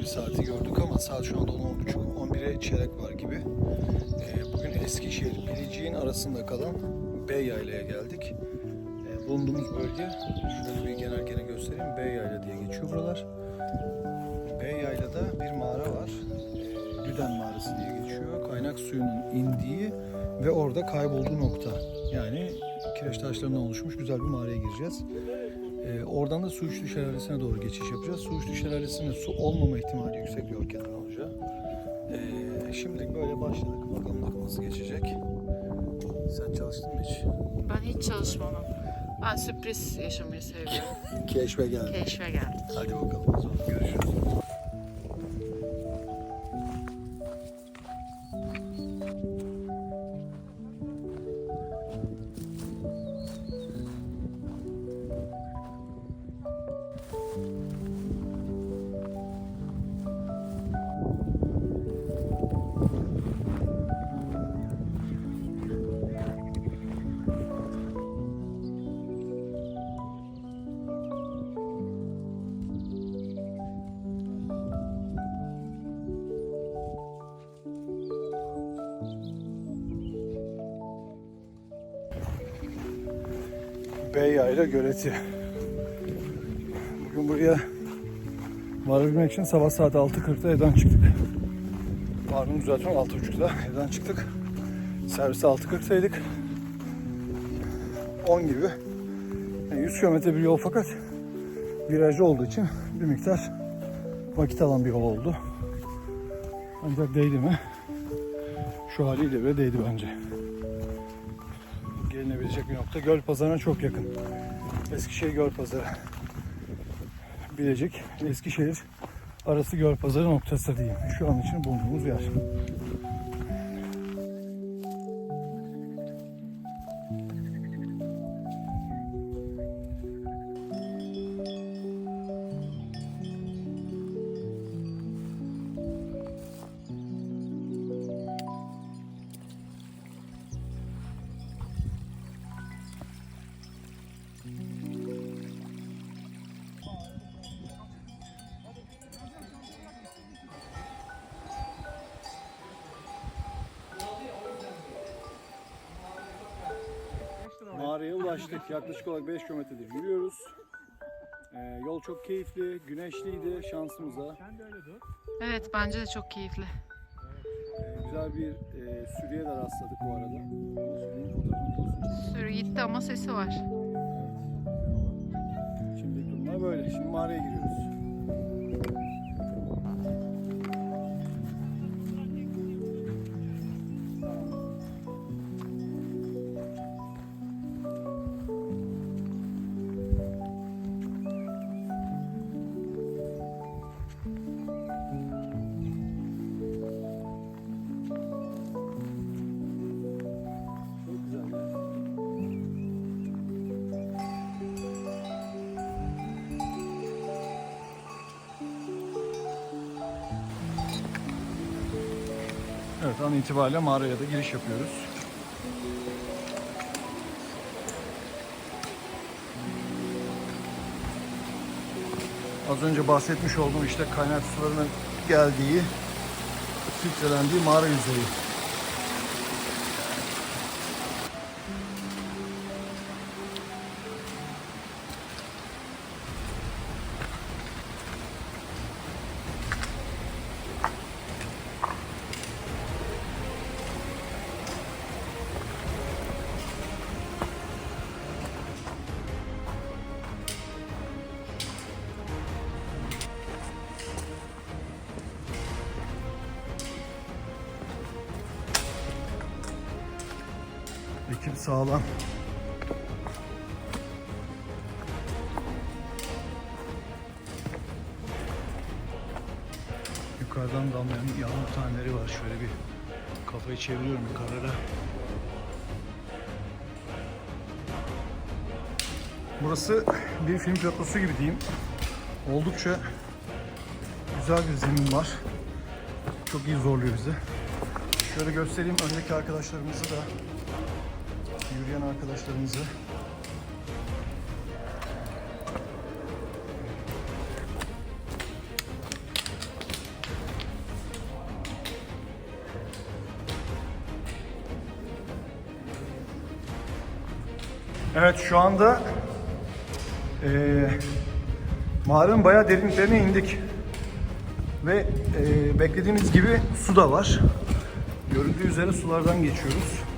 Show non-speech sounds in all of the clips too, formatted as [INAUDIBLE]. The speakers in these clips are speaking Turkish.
bir saati gördük ama saat şu anda 10.30 11'e çeyrek var gibi. Ee, bugün Eskişehir Bilecik'in arasında kalan Beyyayla'ya geldik. Ee, bulunduğumuz bölge şöyle bir genelgene göstereyim. Beyyayla diye geçiyor buralar. Beyyayla'da bir mağara var. Ee, Düden Mağarası diye geçiyor. Kaynak suyunun indiği ve orada kaybolduğu nokta. Yani kireç taşlarından oluşmuş güzel bir mağaraya gireceğiz. Ee, oradan da Suuçlu Şelalesi'ne doğru geçiş yapacağız. Suuçlu Şelalesi'nde su olmama ihtimali yüksek yol kenarı olacak. Ee, şimdilik böyle başladık. Bakalım nasıl geçecek. Sen çalıştın mı hiç? Ben hiç çalışmadım. Ben sürpriz yaşamayı seviyorum. [LAUGHS] Keşfe geldik. Keşfe geldik. Hadi bakalım o zaman görüşürüz. Beyyayla Göleti. Bugün buraya varabilmek için sabah saat 6.40'da evden çıktık. Pardon düzeltiyorum 6.30'da evden çıktık. Servise 6.40'daydık. 10 gibi. Yani 100 kilometre bir yol fakat virajlı olduğu için bir miktar vakit alan bir yol oldu. Ancak değdi mi? Şu haliyle bile değdi bence gelinebilecek bir nokta. Göl pazarına çok yakın. Eskişehir Göl Pazarı. Bilecik, Eskişehir arası Göl Pazarı noktası diyeyim. Şu an için bulunduğumuz yer. Ulaştık. Yaklaşık olarak 5 kilometredir yürüyoruz. Ee, yol çok keyifli, güneşliydi şansımıza. Evet bence de çok keyifli. Ee, güzel bir e, sürüye de rastladık bu arada. Sürü gitti ama sesi var. Şimdilik durumlar böyle. Şimdi mağaraya giriyoruz. Evet an itibariyle mağaraya da giriş yapıyoruz. Az önce bahsetmiş olduğum işte kaynak sularının geldiği, filtrelendiği mağara yüzeyi. Ekip sağlam. Yukarıdan damlayan yağmur taneleri var. Şöyle bir kafayı çeviriyorum yukarıda. Burası bir film platosu gibi diyeyim. Oldukça güzel bir zemin var. Çok iyi zorluyor bizi. Şöyle göstereyim öndeki arkadaşlarımızı da yürüyen arkadaşlarımızı Evet şu anda e, mağaranın bayağı derinliklerine indik. Ve e, beklediğimiz gibi su da var. Görüldüğü üzere sulardan geçiyoruz.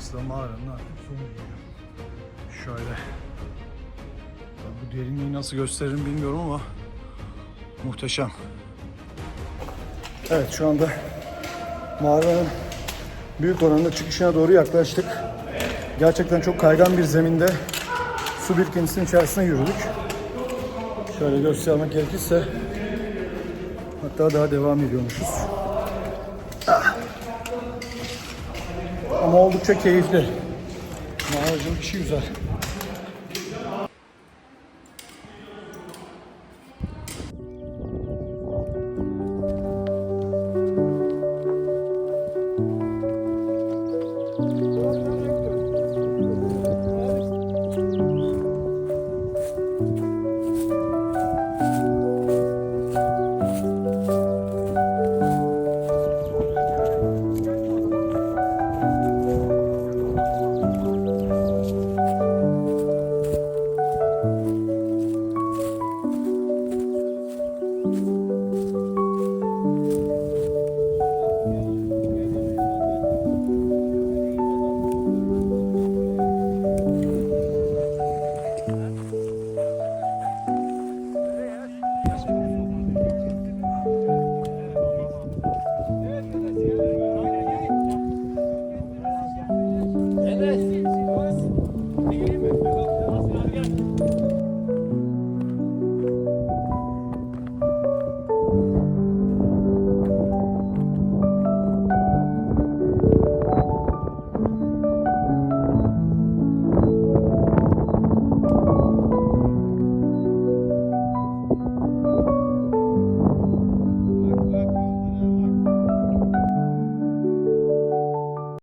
Burası da mağaranın artık sonu geliyor. Şöyle. Bu derinliği nasıl gösteririm bilmiyorum ama muhteşem. Evet şu anda mağaranın büyük oranda çıkışına doğru yaklaştık. Gerçekten çok kaygan bir zeminde su birikintisinin içerisine yürüdük. Şöyle göstermek gerekirse hatta daha devam ediyormuşuz. Ama oldukça keyifli. Mağaracığın işi güzel. this.